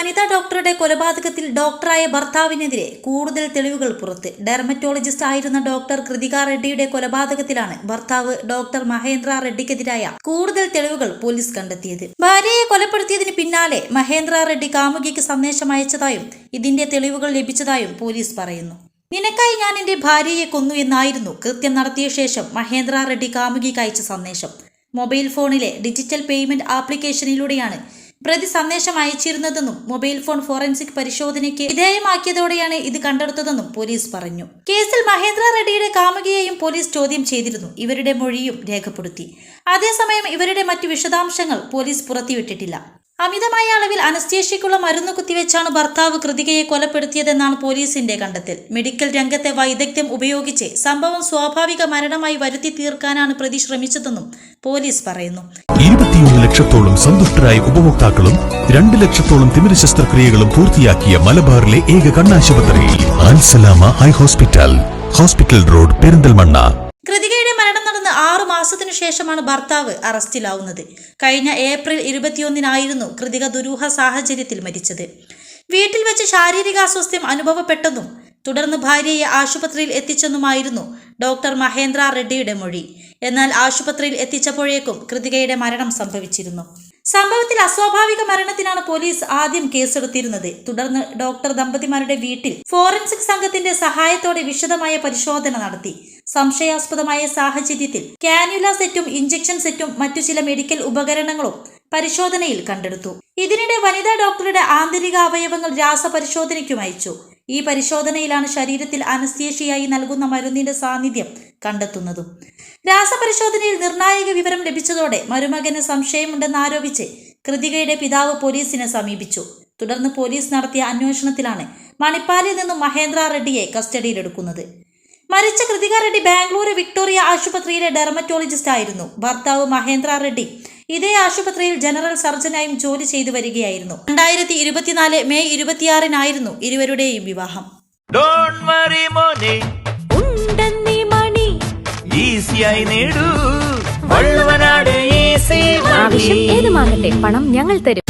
വനിതാ ഡോക്ടറുടെ കൊലപാതകത്തിൽ ഡോക്ടറായ ഭർത്താവിനെതിരെ കൂടുതൽ തെളിവുകൾ പുറത്ത്. ഡെർമറ്റോളജിസ്റ്റ് ആയിരുന്ന ഡോക്ടർ കൃതിക റെഡ്ഡിയുടെ കൊലപാതകത്തിലാണ് ഭർത്താവ് ഡോക്ടർ മഹേന്ദ്ര റെഡ്ഡിക്കെതിരായ കൂടുതൽ തെളിവുകൾ പോലീസ് കണ്ടെത്തിയത്. ഭാര്യയെ കൊലപ്പെടുത്തിയതിന് പിന്നാലെ മഹേന്ദ്ര റെഡ്ഡി കാമുകിക്ക് സന്ദേശം അയച്ചതായും ഇതിന്റെ തെളിവുകൾ ലഭിച്ചതായും പോലീസ് പറയുന്നു. നിനക്കായി ഞാൻ എന്റെ ഭാര്യയെ കൊന്നു എന്നായിരുന്നു കൃത്യം നടത്തിയ ശേഷം മഹേന്ദ്ര റെഡ്ഡി കാമുകിക്ക് അയച്ച സന്ദേശം. മൊബൈൽ ഫോണിലെ ഡിജിറ്റൽ പേയ്മെന്റ് ആപ്ലിക്കേഷനിലൂടെയാണ് പ്രതി സന്ദേശം അയച്ചിരുന്നതെന്നും മൊബൈൽ ഫോൺ ഫോറൻസിക് പരിശോധനയ്ക്ക് വിധേയമാക്കിയതോടെയാണ് ഇത് കണ്ടെടുത്തതെന്നും പോലീസ് പറഞ്ഞു. കേസിൽ മഹേന്ദ്ര റെഡ്ഡിയുടെ കാമുകിയെയും പോലീസ് ചോദ്യം ചെയ്തിരുന്നു. ഇവരുടെ മൊഴിയും രേഖപ്പെടുത്തി. അതേസമയം ഇവരുടെ മറ്റു വിശദാംശങ്ങൾ പോലീസ് പുറത്തുവിട്ടിട്ടില്ല. അമിതമായ അളവിൽ അനസ്തേഷ്യക്കുള്ള മരുന്ന് കുത്തിവെച്ചാണ് ഭർത്താവ് കൃതികയെ കൊലപ്പെടുത്തിയതെന്നാണ് പോലീസിന്റെ കണ്ടെത്തൽ. മെഡിക്കൽ രംഗത്തെ വൈദഗ്ധ്യം ഉപയോഗിച്ച് സംഭവം സ്വാഭാവിക മരണമായി വരുത്തി തീർക്കാനാണ് പ്രതി ശ്രമിച്ചതെന്നും പോലീസ് പറയുന്നു. ഇരുപത്തിയൊന്ന് ലക്ഷത്തോളം സന്തുഷ്ടരായ ഉപഭോക്താക്കളും രണ്ട് ലക്ഷത്തോളം തിമിര ശസ്ത്രക്രിയകളും പൂർത്തിയാക്കിയ മലബാറിലെ ഏക കണ്ണാശുപത്രി ആൻസലാമ high hospital. Hospital road Perinthalmanna. ആറു മാസത്തിനു ശേഷമാണ് ഭർത്താവ് അറസ്റ്റിലാവുന്നത്. കഴിഞ്ഞ ഏപ്രിൽ ഇരുപത്തിയൊന്നിനായിരുന്നു കൃതിക ദുരൂഹ സാഹചര്യത്തിൽ മരിച്ചത്. വീട്ടിൽ വെച്ച് ശാരീരിക അസ്വസ്ഥ്യം അനുഭവപ്പെട്ടെന്നും തുടർന്ന് ഭാര്യയെ ആശുപത്രിയിൽ എത്തിച്ചെന്നുമായിരുന്നു ഡോക്ടർ മഹേന്ദ്ര റെഡ്ഡിയുടെ മൊഴി. എന്നാൽ ആശുപത്രിയിൽ എത്തിച്ചപ്പോഴേക്കും കൃതികയുടെ മരണം സംഭവിച്ചിരുന്നു. സംഭവത്തിൽ അസ്വാഭാവിക മരണത്തിനാണ് പോലീസ് ആദ്യം കേസെടുത്തിരുന്നത്. തുടർന്ന് ഡോക്ടർ ദമ്പതിമാരുടെ വീട്ടിൽ ഫോറൻസിക് സംഘത്തിന്റെ സഹായത്തോടെ വിശദമായ പരിശോധന നടത്തി. സംശയാസ്പദമായ സാഹചര്യത്തിൽ കാനുല സെറ്റും ഇഞ്ചക്ഷൻ സെറ്റും മറ്റു ചില മെഡിക്കൽ ഉപകരണങ്ങളും പരിശോധനയിൽ കണ്ടെടുത്തു. ഇതിനിടെ വനിതാ ഡോക്ടറുടെ ആന്തരിക അവയവങ്ങൾ രാസപരിശോധനയ്ക്കും അയച്ചു. ഈ പരിശോധനയിലാണ് ശരീരത്തിൽ അനസ്തേഷ്യയായി നൽകുന്ന മരുന്നിന്റെ സാന്നിധ്യം കണ്ടെത്തുന്നതും. രാസപരിശോധനയിൽ നിർണായക വിവരം ലഭിച്ചതോടെ മരുമകന് സംശയമുണ്ടെന്ന് ആരോപിച്ച് കൃതികയുടെ പിതാവ് പോലീസിനെ സമീപിച്ചു. തുടർന്ന് പോലീസ് നടത്തിയ അന്വേഷണത്തിലാണ് മണിപ്പാലിൽ നിന്നും മഹേന്ദ്ര റെഡ്ഡിയെ കസ്റ്റഡിയിലെടുക്കുന്നത്. മരിച്ച കൃതിക റെഡ്ഡി ബാംഗ്ലൂരു വിക്ടോറിയ ആശുപത്രിയിലെ ഡെർമറ്റോളജിസ്റ്റ് ആയിരുന്നു. ഭർത്താവ് മഹേന്ദ്ര റെഡ്ഡി ഇതേ ആശുപത്രിയിൽ ജനറൽ സർജനായും ജോലി ചെയ്തു വരികയായിരുന്നു. രണ്ടായിരത്തി ഇരുപത്തിനാല് മെയ് ഇരുപത്തിയാറിനായിരുന്നു ഇരുവരുടെയും വിവാഹം. ഈസിയായി നേടൂ. ആവശ്യം ഏതുമാകട്ടെ പണം ഞങ്ങൾ തരും.